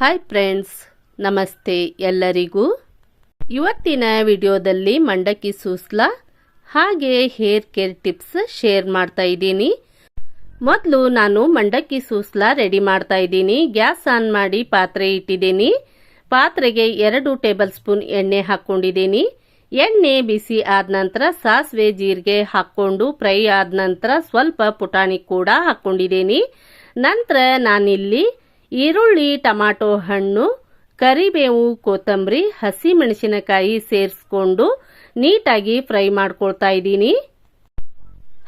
Hi friends ನಮಸ್ತೆ ಎಲ್ಲರಿಗೂ. ಇವತ್ತಿನ ವಿಡಿಯೋದಲ್ಲಿ ಮಂಡಕ್ಕಿ ಸೂಸ್ಲ, ಹಾಗೆ ಹೇರ್ ಕೇರ್ ಟಿಪ್ಸ್ ಶೇರ್ ಮಾಡ್ತಾ ಇದ್ದೀನಿ. ಮೊದಲು ನಾನು ಮಂಡಕ್ಕಿ ಸೂಸ್ಲ ರೆಡಿ ಮಾಡ್ತಾ ಇದ್ದೀನಿ. ಗ್ಯಾಸ್ ಆನ್ ಮಾಡಿ ಪಾತ್ರೆ ಇಟ್ಟಿದ್ದೀನಿ. ಪಾತ್ರೆಗೆ ಎರಡು ಟೇಬಲ್ ಸ್ಪೂನ್ ಎಣ್ಣೆ ಹಾಕ್ಕೊಂಡಿದ್ದೀನಿ. ಎಣ್ಣೆ ಬಿಸಿ ಆದ ನಂತರ ಸಾಸಿವೆ ಜೀರಿಗೆ ಹಾಕ್ಕೊಂಡು ಫ್ರೈ ಆದ ನಂತರ ಸ್ವಲ್ಪ ಪುಟಾಣಿ ಕೂಡ ಹಾಕ್ಕೊಂಡಿದ್ದೀನಿ. ನಂತರ ನಾನಿಲ್ಲಿ ಈರುಳ್ಳಿ, ಟಮಾಟೊ ಹಣ್ಣು, ಕರಿಬೇವು, ಕೊತ್ತಂಬರಿ ಹಸಿ ಮೆಣಸಿನಕಾಯಿ ಸೇರಿಸ್ಕೊಂಡು ನೀಟಾಗಿ ಫ್ರೈ ಮಾಡ್ಕೊಳ್ತಾ ಇದ್ದೀನಿ.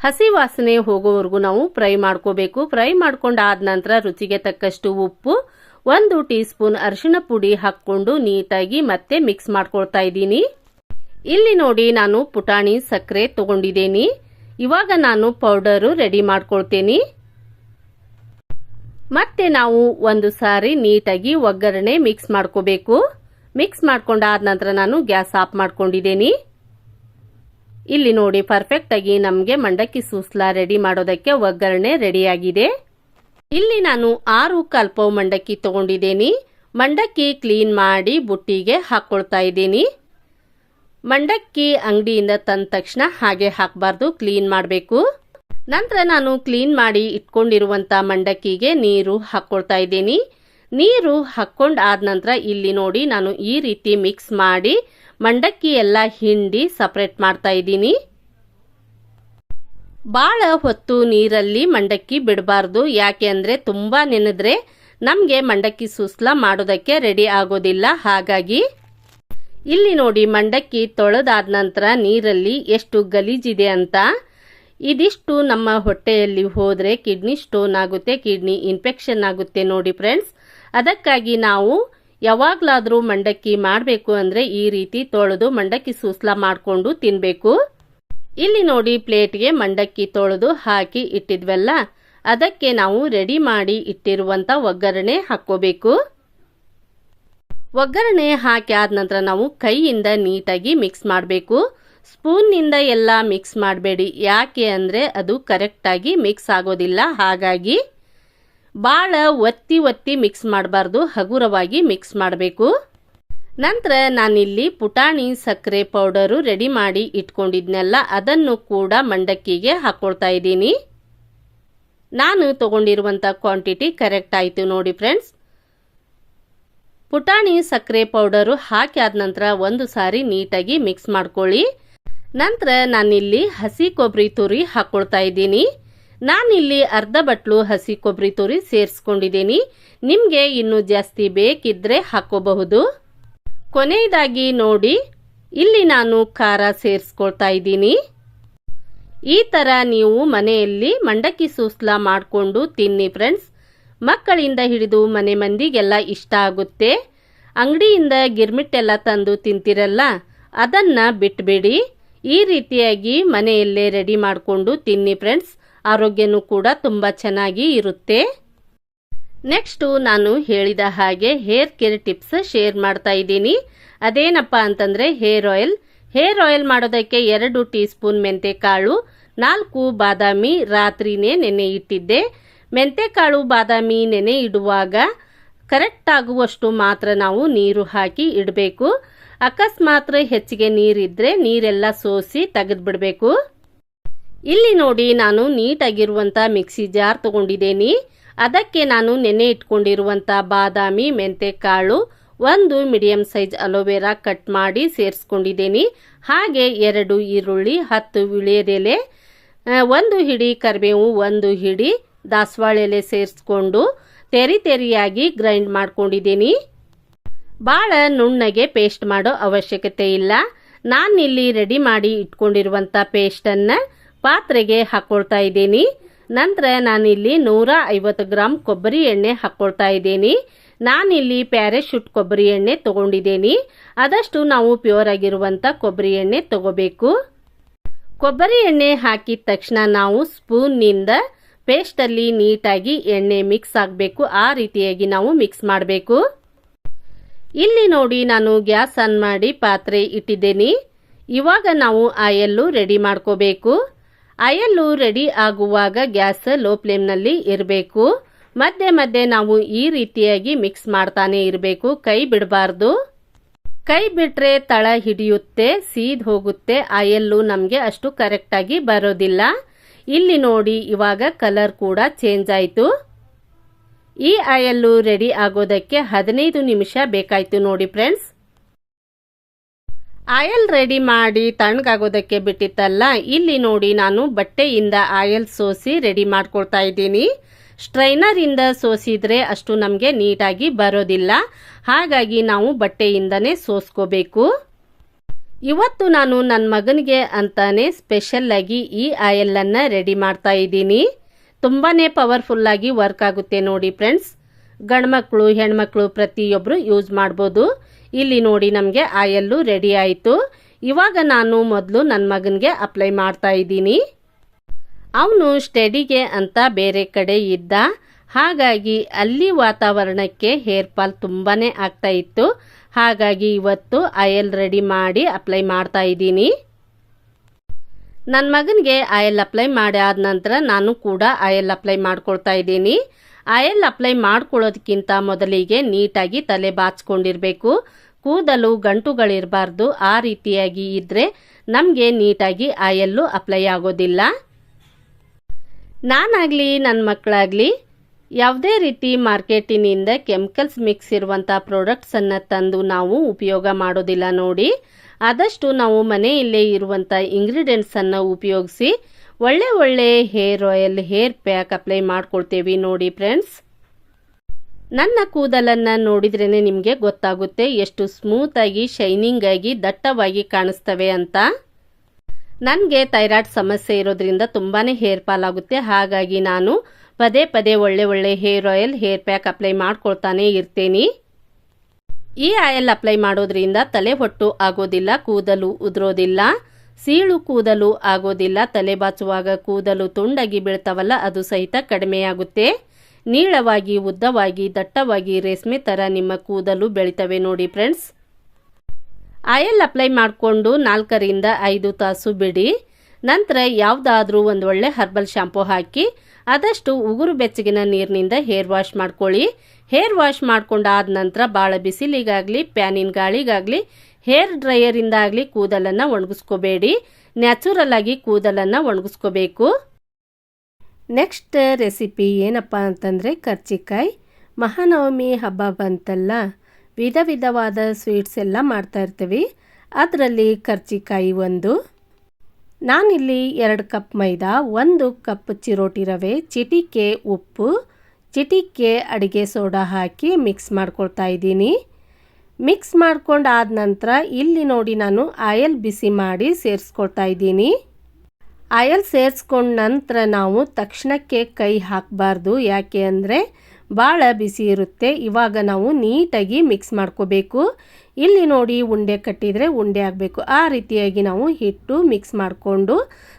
ಹಸಿ ವಾಸನೆ ಹೋಗೋವರೆಗೂ ನಾವು ಫ್ರೈ ಮಾಡ್ಕೋಬೇಕು. ಫ್ರೈ ಮಾಡ್ಕೊಂಡಾದ ನಂತರ ರುಚಿಗೆ ತಕ್ಕಷ್ಟು ಉಪ್ಪು, ಒಂದು ಟೀ ಸ್ಪೂನ್ ಅರಿಶಿಣ ಪುಡಿ ಹಾಕ್ಕೊಂಡು ನೀಟಾಗಿ ಮತ್ತೆ ಮಿಕ್ಸ್ ಮಾಡ್ಕೊಳ್ತಾ ಇದ್ದೀನಿ. ಇಲ್ಲಿ ನೋಡಿ ನಾನು ಪುಟಾಣಿ ಸಕ್ಕರೆ ತಗೊಂಡಿದ್ದೀನಿ. ಇವಾಗ ನಾನು ಪೌಡರು ರೆಡಿ ಮಾಡ್ಕೊಳ್ತೇನೆ. ಮತ್ತೆ ನಾವು ಒಂದು ಸಾರಿ ನೀಟಾಗಿ ಒಗ್ಗರಣೆ ಮಿಕ್ಸ್ ಮಾಡ್ಕೋಬೇಕು. ಮಿಕ್ಸ್ ಮಾಡ್ಕೊಂಡಾದ ನಂತರ ನಾನು ಗ್ಯಾಸ್ ಆಫ್ ಮಾಡ್ಕೊಂಡಿದ್ದೀನಿ. ಇಲ್ಲಿ ನೋಡಿ ಪರ್ಫೆಕ್ಟ್ ಆಗಿ ನಮಗೆ ಮಂಡಕ್ಕಿ ಸೂಸ್ಲಾ ರೆಡಿ ಮಾಡೋದಕ್ಕೆ ಒಗ್ಗರಣೆ ರೆಡಿಯಾಗಿದೆ ಇಲ್ಲಿ ನಾನು ಆರು ಕಲ್ಪವ್ ಮಂಡಕ್ಕಿ ತಗೊಂಡಿದ್ದೀನಿ. ಮಂಡಕ್ಕಿ ಕ್ಲೀನ್ ಮಾಡಿ ಬುಟ್ಟಿಗೆ ಹಾಕ್ಕೊಳ್ತಾ ಇದ್ದೀನಿ. ಮಂಡಕ್ಕಿ ಅಂಗಡಿಯಿಂದ ತಂದ ತಕ್ಷಣ ಹಾಗೆ ಹಾಕಬಾರ್ದು ಕ್ಲೀನ್ ಮಾಡಬೇಕು. ನಂತರ ನಾನು ಕ್ಲೀನ್ ಮಾಡಿ ಇಟ್ಕೊಂಡಿರುವಂತ ಮಂಡಕ್ಕಿಗೆ ನೀರು ಹಾಕ್ಕೊಳ್ತಾ ಇದ್ದೀನಿ. ನೀರು ಹಾಕ್ಕೊಂಡು ಆದ ನಂತರ ಇಲ್ಲಿ ನೋಡಿ ನಾನು ಈ ರೀತಿ ಮಿಕ್ಸ್ ಮಾಡಿ ಮಂಡಕ್ಕಿ ಎಲ್ಲ ಹಿಂಡಿ ಸಪ್ರೇಟ್ ಮಾಡ್ತಾ ಇದ್ದೀನಿ. ಬಾಳ ಹೊತ್ತು ನೀರಲ್ಲಿ ಮಂಡಕ್ಕಿ ಬಿಡಬಾರ್ದು. ಯಾಕೆ ಅಂದರೆ ತುಂಬಾ ನೆನೆದ್ರೆ ನಮಗೆ ಮಂಡಕ್ಕಿ ಸೂಸ್ಲ ಮಾಡೋದಕ್ಕೆ ರೆಡಿ ಆಗೋದಿಲ್ಲ. ಹಾಗಾಗಿ ಇಲ್ಲಿ ನೋಡಿ ಮಂಡಕ್ಕಿ ತೊಳೆದಾದ ನಂತರ ನೀರಲ್ಲಿ ಎಷ್ಟು ಗಲೀಜಿದೆ ಅಂತ ಇದಿಷ್ಟು ನಮ್ಮ ಹೊಟ್ಟೆಯಲ್ಲಿ ಹೋದರೆ ಕಿಡ್ನಿ ಸ್ಟೋನ್ ಆಗುತ್ತೆ, ಕಿಡ್ನಿ ಇನ್ಫೆಕ್ಷನ್ ಆಗುತ್ತೆ ನೋಡಿ ಫ್ರೆಂಡ್ಸ್. ಅದಕ್ಕಾಗಿ ನಾವು ಯಾವಾಗಲಾದರೂ ಮಂಡಕ್ಕಿ ಮಾಡಬೇಕು ಅಂದರೆ ಈ ರೀತಿ ತೊಳೆದು ಮಂಡಕ್ಕಿ ಸೂಸ್ಲ ಮಾಡಿಕೊಂಡು ತಿನ್ನಬೇಕು ಇಲ್ಲಿ ನೋಡಿ ಪ್ಲೇಟ್ಗೆ ಮಂಡಕ್ಕಿ ತೊಳೆದು ಹಾಕಿ ಇಟ್ಟಿದ್ವಲ್ಲ, ಅದಕ್ಕೆ ನಾವು ರೆಡಿ ಮಾಡಿ ಇಟ್ಟಿರುವಂಥ ಒಗ್ಗರಣೆ ಹಾಕ್ಕೋಬೇಕು. ಒಗ್ಗರಣೆ ಹಾಕಿ ಆದ ನಂತರ ನಾವು ಕೈಯಿಂದ ನೀಟಾಗಿ ಮಿಕ್ಸ್ ಮಾಡಬೇಕು. ಸ್ಪೂನ್ನಿಂದ ಎಲ್ಲ ಮಿಕ್ಸ್ ಮಾಡಬೇಡಿ. ಯಾಕೆ ಅಂದರೆ ಅದು ಕರೆಕ್ಟಾಗಿ ಮಿಕ್ಸ್ ಆಗೋದಿಲ್ಲ. ಹಾಗಾಗಿ ಭಾಳ ಒತ್ತಿ ಒತ್ತಿ ಮಿಕ್ಸ್ ಮಾಡಬಾರ್ದು. ಹಗುರವಾಗಿ ಮಿಕ್ಸ್ ಮಾಡಬೇಕು. ನಂತರ ನಾನಿಲ್ಲಿ ಪುಟಾಣಿ ಸಕ್ಕರೆ ಪೌಡರು ರೆಡಿ ಮಾಡಿ ಇಟ್ಕೊಂಡಿದ್ನೆಲ್ಲ, ಅದನ್ನು ಕೂಡ ಮಂಡಕ್ಕಿಗೆ ಹಾಕ್ಕೊಳ್ತಾ ಇದ್ದೀನಿ. ನಾನು ತಗೊಂಡಿರುವಂಥ ಕ್ವಾಂಟಿಟಿ ಕರೆಕ್ಟ್ ಆಯಿತು ನೋಡಿ ಫ್ರೆಂಡ್ಸ್ ಪುಟಾಣಿ ಸಕ್ಕರೆ ಪೌಡರು ಹಾಕಿ ಆದ ನಂತರ ಒಂದು ಸಾರಿ ನೀಟಾಗಿ ಮಿಕ್ಸ್ ಮಾಡ್ಕೊಳ್ಳಿ. ನಂತರ ನಾನಿಲ್ಲಿ ಹಸಿ ಕೊಬ್ಬರಿ ತುರಿ ಹಾಕ್ಕೊಳ್ತಾ ಇದ್ದೀನಿ. ನಾನಿಲ್ಲಿ ಅರ್ಧ ಬಟ್ಲು ಹಸಿ ಕೊಬ್ಬರಿ ತುರಿ ಸೇರಿಸ್ಕೊಂಡಿದ್ದೀನಿ. ನಿಮಗೆ ಇನ್ನೂ ಜಾಸ್ತಿ ಬೇಕಿದ್ರೆ ಹಾಕೋಬಹುದು. ಕೊನೆಯದಾಗಿ ನೋಡಿ, ಇಲ್ಲಿ ನಾನು ಖಾರ ಸೇರಿಸ್ಕೊಳ್ತಾ ಇದ್ದೀನಿ. ಈ ಥರ ನೀವು ಮನೆಯಲ್ಲಿ ಮಂಡಕ್ಕಿ ಸೂಸ್ಲ ಮಾಡಿಕೊಂಡು ತಿನ್ನಿ ಫ್ರೆಂಡ್ಸ್. ಮಕ್ಕಳಿಂದ ಹಿಡಿದು ಮನೆ ಮಂದಿಗೆಲ್ಲ ಇಷ್ಟ ಆಗುತ್ತೆ. ಅಂಗಡಿಯಿಂದ ಗಿರ್ಮಿಟ್ಟೆಲ್ಲ ತಂದು ತಿಂತಿರಲ್ಲ, ಅದನ್ನ ಬಿಟ್ಬೇಡಿ. ಈ ರೀತಿಯಾಗಿ ಮನೆಯಲ್ಲೇ ರೆಡಿ ಮಾಡಿಕೊಂಡು ತಿನ್ನಿ ಫ್ರೆಂಡ್ಸ್ ಆರೋಗ್ಯನೂ ಕೂಡ ತುಂಬ ಚೆನ್ನಾಗಿ ಇರುತ್ತೆ. ನೆಕ್ಸ್ಟು ನಾನು ಹೇಳಿದ ಹಾಗೆ ಹೇರ್ ಕೇರ್ ಟಿಪ್ಸ್ ಶೇರ್ ಮಾಡ್ತಾ ಇದ್ದೀನಿ. ಅದೇನಪ್ಪ ಅಂತಂದರೆ ಹೇರ್ ಆಯಿಲ್ ಹೇರ್ ಆಯಿಲ್ ಮಾಡೋದಕ್ಕೆ ಎರಡು ಟೀ ಸ್ಪೂನ್ ಮೆಂತೆಕಾಳು, ನಾಲ್ಕು ಬಾದಾಮಿ, ರಾತ್ರಿನೇ ನೆನೆ ಇಟ್ಟಿದ್ದೆ. ಮೆಂತೆಕಾಳು, ಬಾದಾಮಿ ನೆನೆ ಇಡುವಾಗ ಕರೆಕ್ಟ್ ಆಗುವಷ್ಟು ಮಾತ್ರ ನಾವು ನೀರು ಹಾಕಿ ಇಡಬೇಕು. ಅಕಸ್ಮಾತ್ ಹೆಚ್ಚಿಗೆ ನೀರಿದ್ರೆ ನೀರೆಲ್ಲ ಸೋಸಿ ತೆಗೆದ್ಬಿಡ್ಬೇಕು. ಇಲ್ಲಿ ನೋಡಿ ನಾನು ನೀಟಾಗಿರುವಂತ ಮಿಕ್ಸಿ ಜಾರ್ ತಗೊಂಡಿದ್ದೀನಿ. ಅದಕ್ಕೆ ನಾನು ನೆನೆ ಇಟ್ಕೊಂಡಿರುವಂತ ಬಾದಾಮಿ, ಮೆಂತೆಕಾಳು ಒಂದು ಮೀಡಿಯಂ ಸೈಜ್ ಅಲೋವೆರಾ ಕಟ್ ಮಾಡಿ ಸೇರಿಸ್ಕೊಂಡಿದ್ದೀನಿ. ಹಾಗೆ ಎರಡು ಈರುಳ್ಳಿ, ಹತ್ತು ವಿಳಿಯದೆಲೆ ಒಂದು ಹಿಡಿ ಕರಿಬೇವು, ಒಂದು ಹಿಡಿ ದಾಸವಾಳ ಎಲೆ ಸೇರಿಸ್ಕೊಂಡು ತೆರಿ ತೆರಿಯಾಗಿ ಗ್ರೈಂಡ್ ಮಾಡ್ಕೊಂಡಿದ್ದೀನಿ. ಭಾಳ ನುಣ್ಣಗೆ ಪೇಸ್ಟ್ ಮಾಡೋ ಅವಶ್ಯಕತೆ ಇಲ್ಲ. ನಾನಿಲ್ಲಿ ರೆಡಿ ಮಾಡಿ ಇಟ್ಕೊಂಡಿರುವಂಥ ಪೇಸ್ಟನ್ನು ಪಾತ್ರೆಗೆ ಹಾಕ್ಕೊಳ್ತಾ ಇದ್ದೀನಿ. ನಂತರ ನಾನಿಲ್ಲಿ ನೂರ ಐವತ್ತು ಗ್ರಾಮ್ ಕೊಬ್ಬರಿ ಎಣ್ಣೆ ಹಾಕ್ಕೊಳ್ತಾ ಇದ್ದೀನಿ. ನಾನಿಲ್ಲಿ ಪ್ಯಾರಾಶೂಟ್ ಕೊಬ್ಬರಿ ಎಣ್ಣೆ ತಗೊಂಡಿದ್ದೀನಿ. ಆದಷ್ಟು ನಾವು ಪ್ಯೂರ್ ಆಗಿರುವಂಥ ಕೊಬ್ಬರಿ ಎಣ್ಣೆ ತಗೋಬೇಕು. ಕೊಬ್ಬರಿ ಎಣ್ಣೆ ಹಾಕಿದ ತಕ್ಷಣ ನಾವು ಸ್ಪೂನ್ನಿಂದ ಪೇಸ್ಟಲ್ಲಿ ನೀಟಾಗಿ ಎಣ್ಣೆ ಮಿಕ್ಸ್ ಆಗಬೇಕು. ಆ ರೀತಿಯಾಗಿ ನಾವು ಮಿಕ್ಸ್ ಮಾಡಬೇಕು. ಇಲ್ಲಿ ನೋಡಿ ನಾನು ಗ್ಯಾಸ್ ಆನ್ ಮಾಡಿ ಪಾತ್ರೆ ಇಟ್ಟಿದ್ದೇನೆ. ಇವಾಗ ನಾವು ಆಯಲ್ಲು ರೆಡಿ ಮಾಡ್ಕೋಬೇಕು. ಆಯಲ್ಲು ರೆಡಿ ಆಗುವಾಗ ಗ್ಯಾಸ್ ಲೋ ಫ್ಲೇಮ್ನಲ್ಲಿ ಇರಬೇಕು. ಮಧ್ಯೆ ಮಧ್ಯೆ ನಾವು ಈ ರೀತಿಯಾಗಿ ಮಿಕ್ಸ್ ಮಾಡ್ತಾನೆ ಇರಬೇಕು. ಕೈ ಬಿಡಬಾರ್ದು. ಕೈ ಬಿಟ್ರೆ ತಳ ಹಿಡಿಯುತ್ತೆ, ಸೀದ್ ಹೋಗುತ್ತೆ. ಆಯಲ್ಲು ನಮಗೆ ಅಷ್ಟು ಕರೆಕ್ಟಾಗಿ ಬರೋದಿಲ್ಲ. ಇಲ್ಲಿ ನೋಡಿ, ಇವಾಗ ಕಲರ್ ಕೂಡ ಚೇಂಜ್ ಆಯಿತು. ಈ ಆಯಲ್ಲು ರೆಡಿ ಆಗೋದಕ್ಕೆ ಹದಿನೈದು ನಿಮಿಷ ಬೇಕಾಯಿತು ನೋಡಿ ಫ್ರೆಂಡ್ಸ್ ಆಯಲ್ ರೆಡಿ ಮಾಡಿ ತಣ್ಣಗಾಗೋದಕ್ಕೆ ಬಿಟ್ಟಿತ್ತಲ್ಲ, ಇಲ್ಲಿ ನೋಡಿ ನಾನು ಬಟ್ಟೆಯಿಂದ ಆಯಲ್ ಸೋಸಿ ರೆಡಿ ಮಾಡ್ಕೊಳ್ತಾ ಇದ್ದೀನಿ. ಸ್ಟ್ರೈನರಿಂದ ಸೋಸಿದರೆ ಅಷ್ಟು ನಮಗೆ ನೀಟಾಗಿ ಬರೋದಿಲ್ಲ. ಹಾಗಾಗಿ ನಾವು ಬಟ್ಟೆಯಿಂದನೇ ಸೋಸ್ಕೋಬೇಕು. ಇವತ್ತು ನಾನು ನನ್ನ ಮಗನಿಗೆ ಅಂತಾನೆ ಸ್ಪೆಷಲ್ ಆಗಿ ಈ ಆಯಲ್ ಅನ್ನ ರೆಡಿ ಮಾಡ್ತಾ ಇದ್ದೀನಿ. ತುಂಬಾನೇ ಪವರ್ಫುಲ್ ಆಗಿ ವರ್ಕ್ ಆಗುತ್ತೆ ನೋಡಿ ಫ್ರೆಂಡ್ಸ್ ಗಂಡ್ಮಕ್ಳು ಹೆಣ್ಮಕ್ಳು ಪ್ರತಿಯೊಬ್ಬರು ಯೂಸ್ ಮಾಡ್ಬೋದು. ಇಲ್ಲಿ ನೋಡಿ ನಮಗೆ ಆಯಲ್ಲು ರೆಡಿ ಆಯಿತು. ಇವಾಗ ನಾನು ಮೊದಲು ನನ್ನ ಮಗನಿಗೆ ಅಪ್ಲೈ ಮಾಡ್ತಾ ಇದ್ದೀನಿ. ಅವನು ಸ್ಟಡಿಗೆ ಅಂತ ಬೇರೆ ಕಡೆ ಇದ್ದ. ಹಾಗಾಗಿ ಅಲ್ಲಿ ವಾತಾವರಣಕ್ಕೆ ಹೇರ್ ಫಾಲ್ ತುಂಬಾನೇ ಆಗ್ತಾ ಇತ್ತು. ಹಾಗಾಗಿ ಇವತ್ತು ಆಯಲ್ ರೆಡಿ ಮಾಡಿ ಅಪ್ಲೈ ಮಾಡ್ತಾ ಇದ್ದೀನಿ. ನನ್ನ ಮಗನಿಗೆ ಆಯಲ್ ಅಪ್ಲೈ ಮಾಡಿ ಆದ ನಂತರ ನಾನು ಕೂಡ ಆಯಲ್ ಅಪ್ಲೈ ಮಾಡ್ಕೊಳ್ತಾ ಇದ್ದೀನಿ. ಆಯಲ್ ಅಪ್ಲೈ ಮಾಡ್ಕೊಳ್ಳೋದಕ್ಕಿಂತ ಮೊದಲಿಗೆ ನೀಟಾಗಿ ತಲೆ ಬಾಚ್ಕೊಂಡಿರಬೇಕು. ಕೂದಲು ಗಂಟುಗಳಿರಬಾರ್ದು, ಆ ರೀತಿಯಾಗಿ ಇದ್ದರೆ ನಮಗೆ ನೀಟಾಗಿ ಆಯಲ್ಲು ಅಪ್ಲೈ ಆಗೋದಿಲ್ಲ. ನಾನಾಗಲಿ ನನ್ನ ಮಕ್ಕಳಾಗಲಿ ಯಾವುದೇ ರೀತಿ ಮಾರ್ಕೆಟಿನಿಂದ ಕೆಮಿಕಲ್ಸ್ ಮಿಕ್ಸ್ ಇರುವಂಥ ಪ್ರಾಡಕ್ಟ್ಸನ್ನು ತಂದು ನಾವು ಉಪಯೋಗ ಮಾಡೋದಿಲ್ಲ ನೋಡಿ. ಆದಷ್ಟು ನಾವು ಮನೆಯಲ್ಲೇ ಇರುವಂಥ ಇಂಗ್ರೀಡಿಯೆಂಟ್ಸನ್ನು ಉಪಯೋಗಿಸಿ ಒಳ್ಳೆ ಒಳ್ಳೆ hair oil hair pack apply ಮಾಡ್ಕೊಳ್ತೇವೆ ನೋಡಿ ಫ್ರೆಂಡ್ಸ್ ನನ್ನ ಕೂದಲನ್ನು ನೋಡಿದ್ರೇ ನಿಮಗೆ ಗೊತ್ತಾಗುತ್ತೆ ಎಷ್ಟು ಸ್ಮೂತಾಗಿ ಶೈನಿಂಗ್ ಆಗಿ, ದಟ್ಟವಾಗಿ ಕಾಣಿಸ್ತವೆ ಅಂತ. ನನಗೆ ಥೈರಾಯ್ಡ್ ಸಮಸ್ಯೆ ಇರೋದ್ರಿಂದ ತುಂಬಾ ಹೇರ್ ಫಾಲ್ ಆಗುತ್ತೆ. ಹಾಗಾಗಿ ನಾನು ಪದೇ ಪದೇ ಒಳ್ಳೆ ಒಳ್ಳೆ hair oil, hair pack apply ಮಾಡ್ಕೊಳ್ತಾನೆ ಇರ್ತೀನಿ. ಈ ಆಯಿಲ್ ಅಪ್ಲೈ ಮಾಡೋದ್ರಿಂದ ತಲೆ ಹೊಟ್ಟು ಆಗೋದಿಲ್ಲ, ಕೂದಲು ಉದುರೋದಿಲ್ಲ. ಸೀಳು ಕೂದಲು ಆಗೋದಿಲ್ಲ, ತಲೆ ಬಾಚುವಾಗ ಕೂದಲು ತುಂಡಾಗಿ ಬೀಳ್ತಾವಲ್ಲ, ಅದು ಸಹಿತ ಕಡಿಮೆಯಾಗುತ್ತೆ ನೀಳವಾಗಿ, ಉದ್ದವಾಗಿ, ದಟ್ಟವಾಗಿ ರೇಷ್ಮೆ ಥರ ನಿಮ್ಮ ಕೂದಲು ಬೆಳಿತವೆ ನೋಡಿ ಫ್ರೆಂಡ್ಸ್. ಆಯಿಲ್ ಅಪ್ಲೈ ಮಾಡಿಕೊಂಡು ನಾಲ್ಕರಿಂದ ಐದು ತಾಸು ಬಿಡಿ. ನಂತರ ಯಾವುದಾದ್ರೂ ಒಂದು ಒಳ್ಳೆ ಹರ್ಬಲ್ ಶಾಂಪೂ ಹಾಕಿ ಆದಷ್ಟು ಉಗುರು ಬೆಚ್ಚಗಿನ ನೀರಿನಿಂದ ಹೇರ್ ವಾಶ್ ಮಾಡ್ಕೊಳ್ಳಿ. ಹೇರ್ ವಾಶ್ ಮಾಡ್ಕೊಂಡಾದ ನಂತರ ಭಾಳ ಬಿಸಿಲಿಗಾಗಲಿ, ಪ್ಯಾನಿನ ಗಾಳಿಗಾಗಲಿ, ಹೇರ್ ಡ್ರೈಯರಿಂದಾಗಲಿ ಕೂದಲನ್ನು ಒಣಗಿಸ್ಕೋಬೇಡಿ. ನ್ಯಾಚುರಲ್ ಆಗಿ ಕೂದಲನ್ನು ಒಣಗಿಸ್ಕೋಬೇಕು. ನೆಕ್ಸ್ಟ್ ರೆಸಿಪಿ ಏನಪ್ಪ ಅಂತಂದರೆ ಕರ್ಚಿಕಾಯಿ. ಮಹಾನವಮಿ ಹಬ್ಬ ಬಂತಲ್ಲ, ವಿಧ ವಿಧವಾದ ಸ್ವೀಟ್ಸ್ ಎಲ್ಲ ಮಾಡ್ತಾ ಇರ್ತೀವಿ. ಅದರಲ್ಲಿ ಕರ್ಚಿಕಾಯಿ ಒಂದು ನಾನಿಲ್ಲಿ ಎರಡು ಕಪ್ ಮೈದಾ, ಒಂದು ಕಪ್ ಚಿರೋಟಿ ರವೆ, ಚಿಟಿಕೆ ಉಪ್ಪು, ಚಿಟಿಕೆ ಅಡುಗೆ ಸೋಡಾ ಹಾಕಿ ಮಿಕ್ಸ್ ಮಾಡ್ಕೊಳ್ತಾ ಇದ್ದೀನಿ. ಮಿಕ್ಸ್ ಮಾಡ್ಕೊಂಡು ಆದ ನಂತರ ಇಲ್ಲಿ ನೋಡಿ ನಾನು ಆಯಲ್ ಬಿಸಿ ಮಾಡಿ ಸೇರಿಸ್ಕೊಳ್ತಾ ಇದ್ದೀನಿ. ಆಯಲ್ ಸೇರಿಸ್ಕೊಂಡ ನಂತರ ನಾವು ತಕ್ಷಣಕ್ಕೆ ಕೈ ಹಾಕಬಾರ್ದು. ಯಾಕೆ ಅಂದರೆ ಭಾಳ ಬಿಸಿ ಇರುತ್ತೆ. ಇವಾಗ ನಾವು ನೀಟಾಗಿ ಮಿಕ್ಸ್ ಮಾಡ್ಕೋಬೇಕು. ಇಲ್ಲಿ ನೋಡಿ ಉಂಡೆ ಕಟ್ಟಿದರೆ ಉಂಡೆ ಆಗಬೇಕು. ಆ ರೀತಿಯಾಗಿ ನಾವು ಹಿಟ್ಟು ಮಿಕ್ಸ್ ಮಾಡಿಕೊಂಡು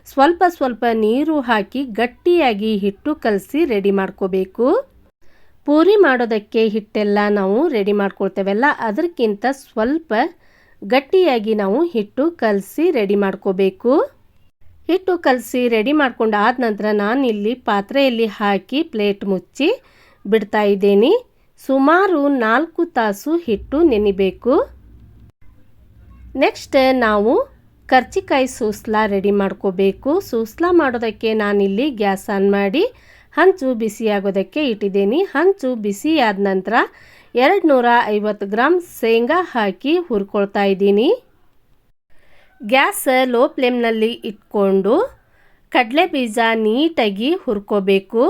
ಸ್ವಲ್ಪ ಸ್ವಲ್ಪ ನೀರು ಹಾಕಿ ಗಟ್ಟಿಯಾಗಿ ಹಿಟ್ಟು ಕಲಸಿ ರೆಡಿ ಮಾಡ್ಕೋಬೇಕು. ಪೂರಿ ಮಾಡೋದಕ್ಕೆ ಹಿಟ್ಟೆಲ್ಲ ನಾವು ರೆಡಿ ಮಾಡ್ಕೊಳ್ತೇವಲ್ಲ ಅದಕ್ಕಿಂತ ಸ್ವಲ್ಪ ಗಟ್ಟಿಯಾಗಿ ನಾವು ಹಿಟ್ಟು ಕಲಸಿ ರೆಡಿ ಮಾಡ್ಕೋಬೇಕು. ಹಿಟ್ಟು ಕಲಸಿ ರೆಡಿ ಮಾಡ್ಕೊಂಡು ಆದ ನಂತರ ನಾನಿಲ್ಲಿ ಪಾತ್ರೆಯಲ್ಲಿ ಹಾಕಿ ಪ್ಲೇಟ್ ಮುಚ್ಚಿ ಬಿಡ್ತಾ ಇದ್ದೀನಿ. ಸುಮಾರು ನಾಲ್ಕು ತಾಸು ಹಿಟ್ಟು ನೆನಿಬೇಕು. ನೆಕ್ಸ್ಟ್ ನಾವು ಕರ್ಚಿಕಾಯಿ ಸೂಸ್ಲಾ ರೆಡಿ ಮಾಡ್ಕೋಬೇಕು. ಸೂಸ್ಲಾ ಮಾಡೋದಕ್ಕೆ ನಾನಿಲ್ಲಿ ಗ್ಯಾಸ್ ಆನ್ ಮಾಡಿ ಹಂಚು ಬಿಸಿಯಾಗೋದಕ್ಕೆ ಇಟ್ಟಿದ್ದೀನಿ. ಹಂಚು ಬಿಸಿ ಆದ ನಂತರ ಎರಡು ನೂರ ಐವತ್ತು ಗ್ರಾಮ್ ಶೇಂಗಾ ಹಾಕಿ ಹುರ್ಕೊಳ್ತಾ ಇದ್ದೀನಿ. ಗ್ಯಾಸ್ ಲೋ ಫ್ಲೇಮ್ನಲ್ಲಿ ಇಟ್ಕೊಂಡು ಕಡಲೆ ಬೀಜ ನೀಟಾಗಿ ಹುರ್ಕೋಬೇಕು.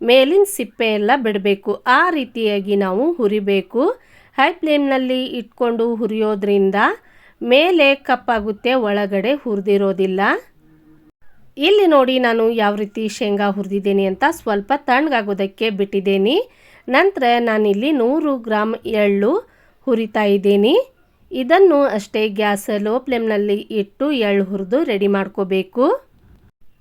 ಮೇಲಿನ ಸಿಪ್ಪೆ ಎಲ್ಲ ಬಿಡಬೇಕು. ಆ ರೀತಿಯಾಗಿ ನಾವು ಹುರಿಬೇಕು. ಹೈ ಫ್ಲೇಮ್ನಲ್ಲಿ ಇಟ್ಕೊಂಡು ಹುರಿಯೋದ್ರಿಂದ ಮೇಲೆ ಕಪ್ಪಾಗುತ್ತೆ ಒಳಗಡೆ ಹುರಿದಿರೋದಿಲ್ಲ. ಇಲ್ಲಿ ನೋಡಿ ನಾನು ಯಾವ ರೀತಿ ಶೇಂಗಾ ಹುರಿದಿದ್ದೀನಿ ಅಂತ ಸ್ವಲ್ಪ ತಣ್ಣಗಾಗೋದಕ್ಕೆ ಬಿಟ್ಟಿದ್ದೀನಿ. ನಂತರ ನಾನಿಲ್ಲಿ ನೂರು ಗ್ರಾಮ್ ಎಳ್ಳು ಹುರಿತಾ ಇದ್ದೀನಿ. ಇದನ್ನು ಅಷ್ಟೇ ಗ್ಯಾಸ್ ಲೋ ಫ್ಲೇಮ್ನಲ್ಲಿ ಇಟ್ಟು ಎಳ್ಳು ಹುರಿದು ರೆಡಿ ಮಾಡ್ಕೋಬೇಕು.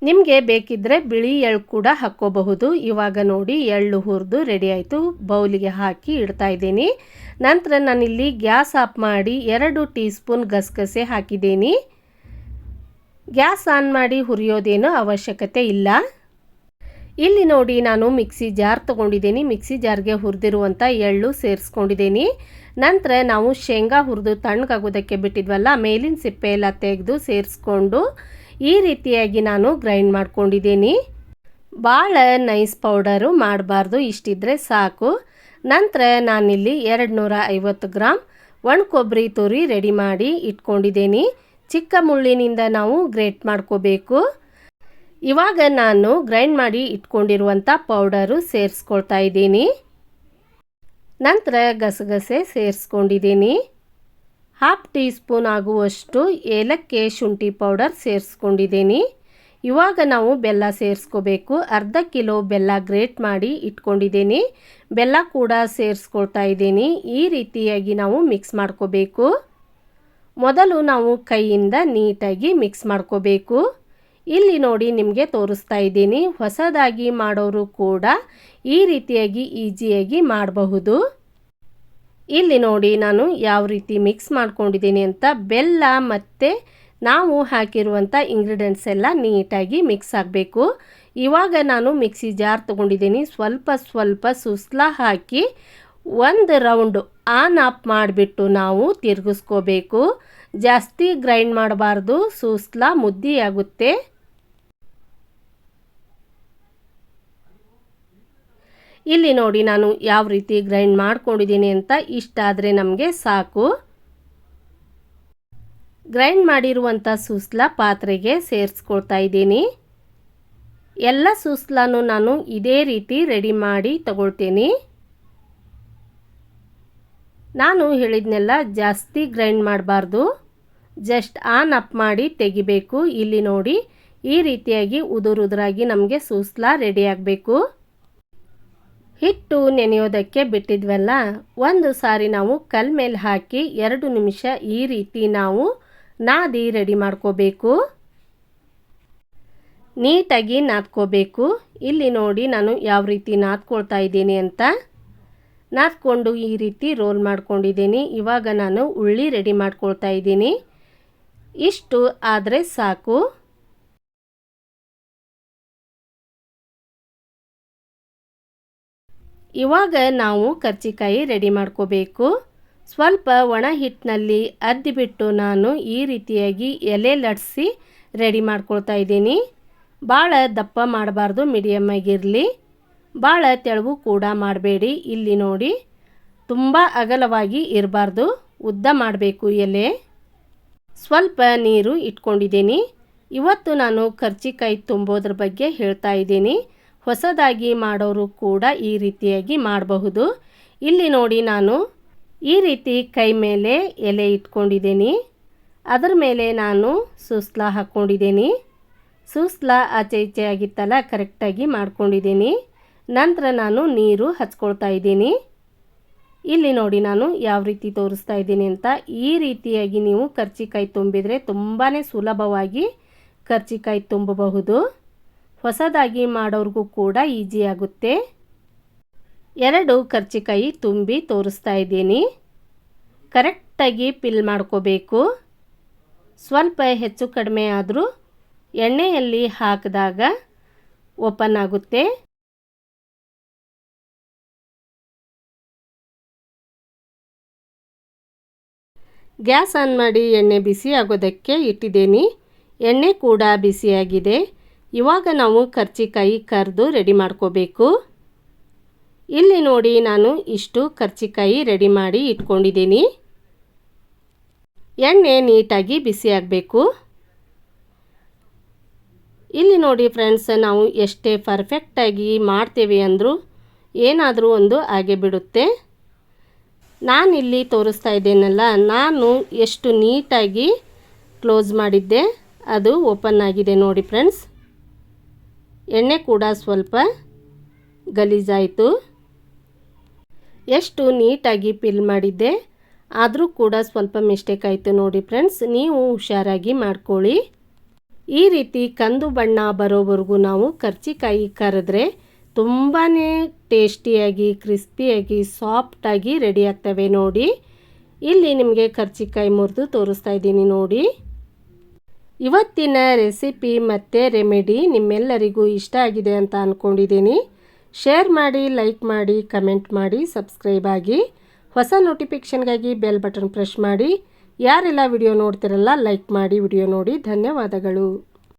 ನಿಮಗೆ ಬೇಕಿದ್ದರೆ ಬಿಳಿ ಎಳ್ಳು ಕೂಡ ಹಾಕ್ಕೋಬಹುದು. ಇವಾಗ ನೋಡಿ ಎಳ್ಳು ಹುರಿದು ರೆಡಿ ಆಯಿತು. ಬೌಲಿಗೆ ಹಾಕಿ ಇಡ್ತಾ ಇದ್ದೀನಿ. ನಂತರ ನಾನಿಲ್ಲಿ ಗ್ಯಾಸ್ ಆಫ್ ಮಾಡಿ ಎರಡು ಟೀ ಸ್ಪೂನ್ ಗಸಗಸೆ ಹಾಕಿದ್ದೀನಿ. ಗ್ಯಾಸ್ ಆನ್ ಮಾಡಿ ಹುರಿಯೋದೇನು ಅವಶ್ಯಕತೆ ಇಲ್ಲ. ಇಲ್ಲಿ ನೋಡಿ ನಾನು ಮಿಕ್ಸಿ ಜಾರ್ ತೊಗೊಂಡಿದ್ದೀನಿ. ಮಿಕ್ಸಿ ಜಾರ್ಗೆ ಹುರಿದಿರುವಂಥ ಎಳ್ಳು ಸೇರಿಸ್ಕೊಂಡಿದ್ದೀನಿ. ನಂತರ ನಾವು ಶೇಂಗಾ ಹುರಿದು ತಣ್ಣಗಾಗೋದಕ್ಕೆ ಬಿಟ್ಟಿದ್ವಲ್ಲ, ಮೇಲಿನ ಸಿಪ್ಪೆ ಎಲ್ಲ ತೆಗೆದು ಸೇರಿಸ್ಕೊಂಡು ಈ ರೀತಿಯಾಗಿ ನಾನು ಗ್ರೈಂಡ್ ಮಾಡ್ಕೊಂಡಿದ್ದೀನಿ. ಭಾಳ ನೈಸ್ ಪೌಡರು ಮಾಡಬಾರ್ದು, ಇಷ್ಟಿದ್ರೆ ಸಾಕು. ನಂತರ ನಾನಿಲ್ಲಿ ಎರಡು ನೂರ ಐವತ್ತು ಗ್ರಾಮ್ ಒಣ ಕೊಬ್ಬರಿ ತುರಿ ರೆಡಿ ಮಾಡಿ ಇಟ್ಕೊಂಡಿದ್ದೀನಿ. ಚಿಕ್ಕ ಮುಳ್ಳಿನಿಂದ ನಾವು ಗ್ರೇಟ್ ಮಾಡ್ಕೋಬೇಕು. ಇವಾಗ ನಾನು ಗ್ರೈಂಡ್ ಮಾಡಿ ಇಟ್ಕೊಂಡಿರುವಂಥ ಪೌಡರು ಸೇರಿಸ್ಕೊಳ್ತಾ ಇದ್ದೀನಿ. ನಂತರ ಗಸಗಸೆ ಸೇರಿಸ್ಕೊಂಡಿದ್ದೀನಿ. ಹಾಫ್ ಟೀ ಸ್ಪೂನ್ ಆಗುವಷ್ಟು ಏಲಕ್ಕಿ ಶುಂಠಿ ಪೌಡರ್ ಸೇರಿಸ್ಕೊಂಡಿದ್ದೀನಿ. ಇವಾಗ ನಾವು ಬೆಲ್ಲ ಸೇರಿಸ್ಕೋಬೇಕು. ಅರ್ಧ ಕಿಲೋ ಬೆಲ್ಲ ಗ್ರೇಟ್ ಮಾಡಿ ಇಟ್ಕೊಂಡಿದ್ದೀನಿ. ಬೆಲ್ಲ ಕೂಡ ಸೇರಿಸ್ಕೊಳ್ತಾ ಇದ್ದೀನಿ. ಈ ರೀತಿಯಾಗಿ ನಾವು ಮಿಕ್ಸ್ ಮಾಡ್ಕೋಬೇಕು. ಮೊದಲು ನಾವು ಕೈಯಿಂದ ನೀಟಾಗಿ ಮಿಕ್ಸ್ ಮಾಡ್ಕೋಬೇಕು. ಇಲ್ಲಿ ನೋಡಿ ನಿಮಗೆ ತೋರಿಸ್ತಾ ಇದ್ದೀನಿ. ಹೊಸದಾಗಿ ಮಾಡೋರು ಕೂಡ ಈ ರೀತಿಯಾಗಿ ಈಜಿಯಾಗಿ ಮಾಡಬಹುದು. ಇಲ್ಲಿ ನೋಡಿ ನಾನು ಯಾವ ರೀತಿ ಮಿಕ್ಸ್ ಮಾಡ್ಕೊಂಡಿದ್ದೀನಿ ಅಂತ ಬೆಲ್ಲ ಮತ್ತು ನಾವು ಹಾಕಿರುವಂಥ ಇಂಗ್ರೀಡಿಯೆಂಟ್ಸ್ ಎಲ್ಲ ನೀಟಾಗಿ ಮಿಕ್ಸ್ ಆಗಬೇಕು. ಇವಾಗ ನಾನು ಮಿಕ್ಸಿ ಜಾರ್ ತೊಗೊಂಡಿದ್ದೀನಿ. ಸ್ವಲ್ಪ ಸ್ವಲ್ಪ ಸುಸ್ಲ ಹಾಕಿ ಒಂದು ರೌಂಡು ಆನ್ ಆಫ್ ಮಾಡಿಬಿಟ್ಟು ನಾವು ತಿರುಗಿಸ್ಕೋಬೇಕು. ಜಾಸ್ತಿ ಗ್ರೈಂಡ್ ಮಾಡಬಾರ್ದು. ಸುಸ್ಲ ಮುದ್ದಿಯಾಗುತ್ತೆ. ಇಲ್ಲಿ ನೋಡಿ ನಾನು ಯಾವ ರೀತಿ ಗ್ರೈಂಡ್ ಮಾಡ್ಕೊಂಡಿದ್ದೀನಿ ಅಂತ ಇಷ್ಟಾದರೆ ನಮಗೆ ಸಾಕು. ಗ್ರೈಂಡ್ ಮಾಡಿರುವಂಥ ಸೂಸ್ಲ ಪಾತ್ರೆಗೆ ಸೇರಿಸ್ಕೊಳ್ತಾ ಇದ್ದೀನಿ. ಎಲ್ಲ ಸೂಸ್ಲನೂ ನಾನು ಇದೇ ರೀತಿ ರೆಡಿ ಮಾಡಿ ತಗೊಳ್ತೀನಿ. ನಾನು ಹೇಳಿದ್ನೆಲ್ಲ ಜಾಸ್ತಿ ಗ್ರೈಂಡ್ ಮಾಡಬಾರ್ದು. ಜಸ್ಟ್ ಆನ್ ಅಪ್ ಮಾಡಿ ತೆಗಿಬೇಕು. ಇಲ್ಲಿ ನೋಡಿ ಈ ರೀತಿಯಾಗಿ ಉದುರುದುರಾಗಿ ನಮಗೆ ಸೂಸ್ಲ ರೆಡಿ ಆಗಬೇಕು. ಹಿಟ್ಟು ನೆನೆಯೋದಕ್ಕೆ ಬಿಟ್ಟಿದ್ವಲ್ಲ, ಒಂದು ಸಾರಿ ನಾವು ಕಲ್ ಮೇಲೆ ಹಾಕಿ ಎರಡು ನಿಮಿಷ ಈ ರೀತಿ ನಾವು ನಾದಿ ರೆಡಿ ಮಾಡ್ಕೋಬೇಕು. ನೀಟಾಗಿ ನಾದ್ಕೋಬೇಕು. ಇಲ್ಲಿ ನೋಡಿ ನಾನು ಯಾವ ರೀತಿ ನಾದ್ಕೊಳ್ತಾ ಇದ್ದೀನಿ ಅಂತ. ನಾದ್ಕೊಂಡು ಈ ರೀತಿ ರೋಲ್ ಮಾಡ್ಕೊಂಡಿದ್ದೀನಿ. ಇವಾಗ ನಾನು ಉಳ್ಳಿ ರೆಡಿ ಮಾಡ್ಕೊಳ್ತಾ ಇದ್ದೀನಿ. ಇಷ್ಟು ಆದರೆ ಸಾಕು. ಇವಾಗ ನಾವು ಕರ್ಜಿಕಾಯಿ ರೆಡಿ ಮಾಡ್ಕೋಬೇಕು. ಸ್ವಲ್ಪ ಒಣ ಹಿಟ್ಟಿನಲ್ಲಿ ಅದ್ದಿಬಿಟ್ಟು ನಾನು ಈ ರೀತಿಯಾಗಿ ಎಲೆ ಲಟ್ಸಿ ರೆಡಿ ಮಾಡ್ಕೊಳ್ತಾ ಇದ್ದೀನಿ. ಭಾಳ ದಪ್ಪ ಮಾಡಬಾರ್ದು ಮೀಡಿಯಮ್ ಆಗಿರಲಿ. ಭಾಳ ತೆಳವು ಕೂಡ ಮಾಡಬೇಡಿ, ಇಲ್ಲಿ ನೋಡಿ. ತುಂಬ ಅಗಲವಾಗಿ ಇರಬಾರ್ದು, ಉದ್ದ ಮಾಡಬೇಕು ಎಲೆ. ಸ್ವಲ್ಪ ನೀರು ಇಟ್ಕೊಂಡಿದ್ದೀನಿ. ಇವತ್ತು ನಾನು ಕರ್ಜಿಕಾಯಿ ತುಂಬೋದ್ರ ಬಗ್ಗೆ ಹೇಳ್ತಾ ಇದ್ದೀನಿ. ಹೊಸದಾಗಿ ಮಾಡೋರು ಕೂಡ ಈ ರೀತಿಯಾಗಿ ಮಾಡಬಹುದು. ಇಲ್ಲಿ ನೋಡಿ ನಾನು ಈ ರೀತಿ ಕೈ ಮೇಲೆ ಎಲೆ ಇಟ್ಕೊಂಡಿದ್ದೀನಿ. ಅದರ ಮೇಲೆ ನಾನು ಸೂಸ್ಲ ಹಾಕ್ಕೊಂಡಿದ್ದೀನಿ ಸೂಸ್ಲ ಆಚೆ ಈಚೆ ಆಗಿತ್ತಲ್ಲ ಕರೆಕ್ಟಾಗಿ ಮಾಡ್ಕೊಂಡಿದ್ದೀನಿ. ನಂತರ ನಾನು ನೀರು ಹಚ್ಕೊಳ್ತಾ ಇದ್ದೀನಿ. ಇಲ್ಲಿ ನೋಡಿ ನಾನು ಯಾವ ರೀತಿ ತೋರಿಸ್ತಾ ಇದ್ದೀನಿ ಅಂತ. ಈ ರೀತಿಯಾಗಿ ನೀವು ಕರ್ಚಿಕಾಯಿ ತುಂಬಿದರೆ ತುಂಬಾ ಸುಲಭವಾಗಿ ಕರ್ಚಿಕಾಯಿ ತುಂಬಬಹುದು. ಹೊಸದಾಗಿ ಮಾಡೋರಿಗೂ ಕೂಡ ಈಜಿ ಆಗುತ್ತೆ. ಎರಡು ಕರ್ಚಿಕಾಯಿ ತುಂಬಿ ತೋರಿಸ್ತಾ ಇದ್ದೀನಿ. ಕರೆಕ್ಟಾಗಿ ಪಿಲ್ ಮಾಡ್ಕೋಬೇಕು. ಸ್ವಲ್ಪ ಹೆಚ್ಚು ಕಡಿಮೆ ಆದರೂ ಎಣ್ಣೆಯಲ್ಲಿ ಹಾಕಿದಾಗ ಓಪನ್ ಆಗುತ್ತೆ. ಗ್ಯಾಸ್ ಆನ್ ಮಾಡಿ ಎಣ್ಣೆ ಬಿಸಿ ಆಗೋದಕ್ಕೆ ಇಟ್ಟಿದ್ದೀನಿ. ಎಣ್ಣೆ ಕೂಡ ಬಿಸಿಯಾಗಿದೆ. ಇವಾಗ ನಾವು ಕರ್ಚಿಕಾಯಿ ಕರೆದು ರೆಡಿ ಮಾಡ್ಕೋಬೇಕು. ಇಲ್ಲಿ ನೋಡಿ ನಾನು ಇಷ್ಟು ಕರ್ಚಿಕಾಯಿ ರೆಡಿ ಮಾಡಿ ಇಟ್ಕೊಂಡಿದ್ದೀನಿ. ಎಣ್ಣೆ ನೀಟಾಗಿ ಬಿಸಿ ಆಗಬೇಕು. ಇಲ್ಲಿ ನೋಡಿ ಫ್ರೆಂಡ್ಸ್, ನಾವು ಎಷ್ಟೇ ಪರ್ಫೆಕ್ಟಾಗಿ ಮಾಡ್ತೇವೆ ಅಂದರೂ ಏನಾದರೂ ಒಂದು ಹಾಗೆ ಬಿಡುತ್ತೆ. ನಾನಿಲ್ಲಿ ತೋರಿಸ್ತಾ ಇದ್ದೇನಲ್ಲ, ನಾನು ಎಷ್ಟು ನೀಟಾಗಿ ಕ್ಲೋಸ್ ಮಾಡಿದ್ದೆ, ಅದು ಓಪನ್ ಆಗಿದೆ ನೋಡಿ ಫ್ರೆಂಡ್ಸ್. ಎಣ್ಣೆ ಕೂಡ ಸ್ವಲ್ಪ ಗಲೀಜಾಯಿತು. ಎಷ್ಟು ನೀಟಾಗಿ ಪಿಲ್ ಮಾಡಿದ್ದೆ, ಆದರೂ ಕೂಡ ಸ್ವಲ್ಪ ಮಿಸ್ಟೇಕ್ ಆಯಿತು ನೋಡಿ ಫ್ರೆಂಡ್ಸ್ ನೀವು ಹುಷಾರಾಗಿ ಮಾಡ್ಕೊಳ್ಳಿ. ಈ ರೀತಿ ಕಂದು ಬಣ್ಣ ಬರೋವರೆಗೂ ನಾವು ಕರ್ಚಿಕಾಯಿ ಕರೆದ್ರೆ ತುಂಬಾ ಟೇಸ್ಟಿಯಾಗಿ, ಕ್ರಿಸ್ಪಿಯಾಗಿ, ಸಾಫ್ಟಾಗಿ ರೆಡಿ ಆಗ್ತವೆ ನೋಡಿ. ಇಲ್ಲಿ ನಿಮಗೆ ಕರ್ಚಿಕಾಯಿ ಮುರಿದು ತೋರಿಸ್ತಾ ಇದ್ದೀನಿ ನೋಡಿ. ಇವತ್ತಿನ ರೆಸಿಪಿ ಮತ್ತು ರೆಮಿಡಿ ನಿಮ್ಮೆಲ್ಲರಿಗೂ ಇಷ್ಟ ಆಗಿದೆ ಅಂತ ಅಂದ್ಕೊಂಡಿದ್ದೀನಿ ಶೇರ್ ಮಾಡಿ, ಲೈಕ್ ಮಾಡಿ, ಕಮೆಂಟ್ ಮಾಡಿ, ಸಬ್ಸ್ಕ್ರೈಬ್ ಆಗಿ, ಹೊಸ ನೋಟಿಫಿಕೇಷನ್ಗಾಗಿ ಬೆಲ್ ಬಟನ್ ಪ್ರೆಸ್ ಮಾಡಿ. ಯಾರೆಲ್ಲ ವಿಡಿಯೋ ನೋಡ್ತಿರಲ್ಲ, ಲೈಕ್ ಮಾಡಿ, ವಿಡಿಯೋ ನೋಡಿ. ಧನ್ಯವಾದಗಳು.